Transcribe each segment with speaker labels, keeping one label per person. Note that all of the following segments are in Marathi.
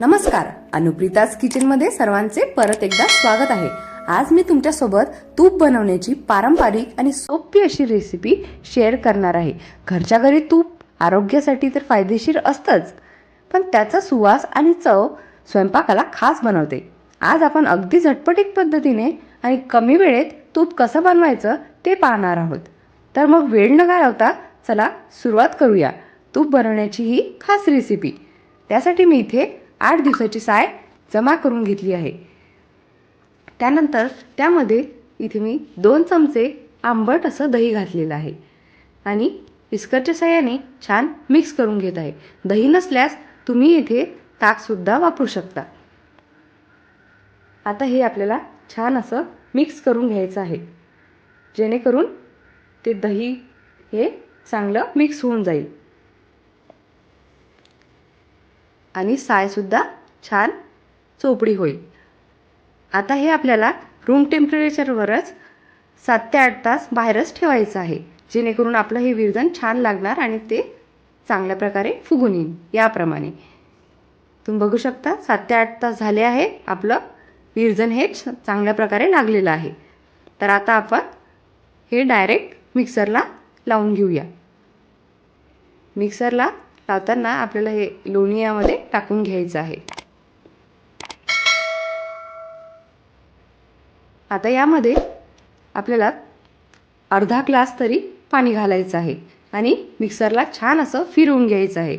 Speaker 1: नमस्कार अनुप्रिताज किचनमध्ये सर्वांचे परत एकदा स्वागत आहे. आज मी तुमच्यासोबत तूप बनवण्याची पारंपरिक आणि सोपी अशी रेसिपी शेअर करणार आहे. घरच्या घरी तूप आरोग्यासाठी तर फायदेशीर असतंच पण त्याचा सुवास आणि चव स्वयंपाकाला खास बनवते. आज आपण अगदी झटपटीत पद्धतीने आणि कमी वेळेत तूप कसं बनवायचं ते पाहणार आहोत. तर मग वेळ न घालवता चला सुरुवात करूया. तूप बनवण्याची ही खास रेसिपी त्यासाठी मी इथे आठ दिवसाची साय जमा करून घेतली आहे. त्यानंतर त्यामध्ये इथे मी दोन चमचे आंबट असं दही घातलेलं आहे. आणि विस्करच्या साह्याने छान मिक्स करून घेत आहे. दही नसल्यास तुम्ही इथे ताकसुद्धा वापरू शकता. आता हे आपल्याला छान असं मिक्स करून घ्यायचं आहे. जेणेकरून ते दही हे चांगलं मिक्स होऊन जाईल. आणि सायसुद्धा छान चोपडी होईल. आता हे आपल्याला रूम टेम्परेचरवरच सात ते आठ तास बाहेरच ठेवायचं आहे. जेणेकरून आपलं हे विरजन छान लागणार आणि ते चांगल्या प्रकारे फुगून येईल. याप्रमाणे. तुम्ही बघू शकता सात ते आठ तास झाले आहे आपलं विरजन हे छ- चांगल्या प्रकारे लागलेलं आहे. तर आता आपण हे डायरेक्ट मिक्सरला लावून घेऊया. मिक्सरला लावताना आपल्याला हे लोणी यामध्ये टाकून घ्यायचं आहे. आता यामध्ये आपल्याला अर्धा ग्लास तरी पाणी घालायचं आहे आणि मिक्सरला छान असं फिरवून घ्यायचं आहे.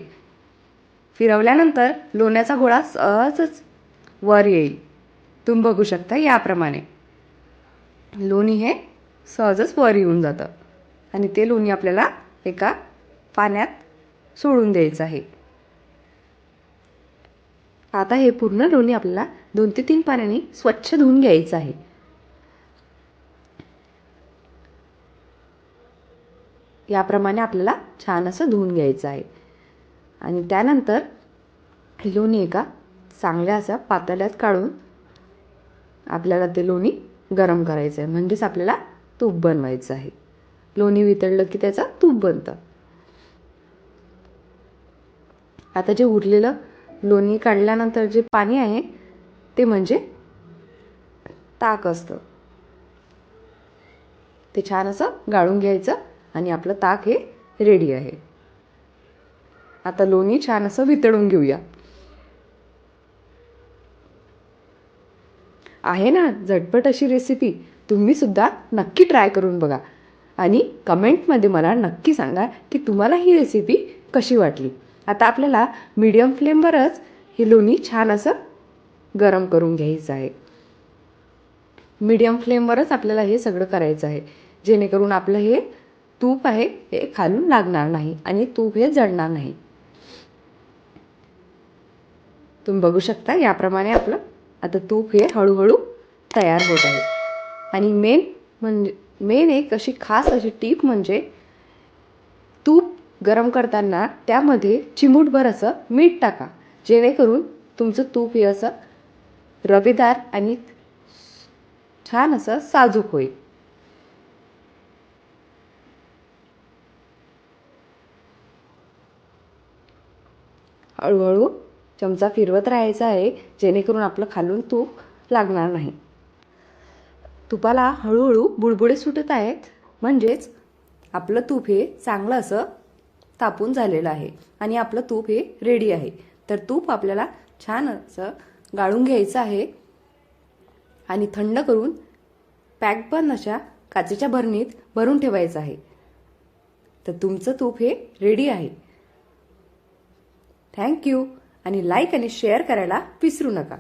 Speaker 1: फिरवल्यानंतर लोण्याचा गोळा सहजच वर येईल. तुम्ही बघू शकता याप्रमाणे. लोणी हे सहजच वर येऊन जातं आणि ते लोणी आपल्याला एका पाण्यात सोडून द्यायचं आहे. आता हे पूर्ण लोणी आपल्याला दोन ते तीन पाण्याने स्वच्छ धुवून घ्यायचं आहे. याप्रमाणे आपल्याला छान असं धुवून घ्यायचं आहे. आणि त्यानंतर लोणी एका चांगल्या असा पातळ्यात काढून आपल्याला ते लोणी गरम करायचं आहे. म्हणजेच आपल्याला तूप बनवायचं आहे. लोणी वितळलं की त्याचं तूप बनतं. आता जे उरलेलं लोणी काढल्यानंतर जे पाणी आहे ते म्हणजे ताक असतं. ते छान असं गाळून घ्यायचं आणि आपलं ताक हे रेडी आहे. आता लोणी छान असं वितळून घेऊया. आहे ना? झटपट अशी रेसिपी तुम्ही सुद्धा नक्की ट्राय करून बघा. आणि कमेंटमध्ये मला नक्की सांगा की तुम्हाला ही रेसिपी कशी वाटली? आता आपल्याला मीडियम फ्लेमवरच हे लोणी छान असं गरम करून घ्यायचं आहे. मीडियम फ्लेमवरच आपल्याला हे सगळं करायचं आहे. जेणेकरून आपलं हे तूप आहे हे खालून लागणार नाही आणि तूप हे जळणार नाही. तुम्ही बघू शकता याप्रमाणे आपलं आता तूप हे हळूहळू तयार होत आहे. आणि मेन म्हणजे मेन एक अशी खास अशी टीप म्हणजे तूप गरम करताना त्यामध्ये चिमूटभर असं मीठ टाका. जेणेकरून तुमचं तूप हे असं रवेदार आणि छान असं साजूक होईल. हळूहळू चमचा फिरवत राहायचा आहे जेणेकरून आपलं खालून तूप लागणार नाही. तुपाला हळूहळू बुडबुडे सुटत आहेत. म्हणजेच आपलं तूप हे चांगलं असं तापून झालेलं आहे. आणि आपलं तूप हे रेडी आहे. तर तूप आपल्याला छान असं गाळून घ्यायचं आहे. आणि थंड करून पॅक पण अशा काचेच्या भरणीत भरून ठेवायचं आहे. तर तुमचं तूप हे रेडी आहे. थँक्यू आणि लाईक आणि शेअर करायला विसरू नका.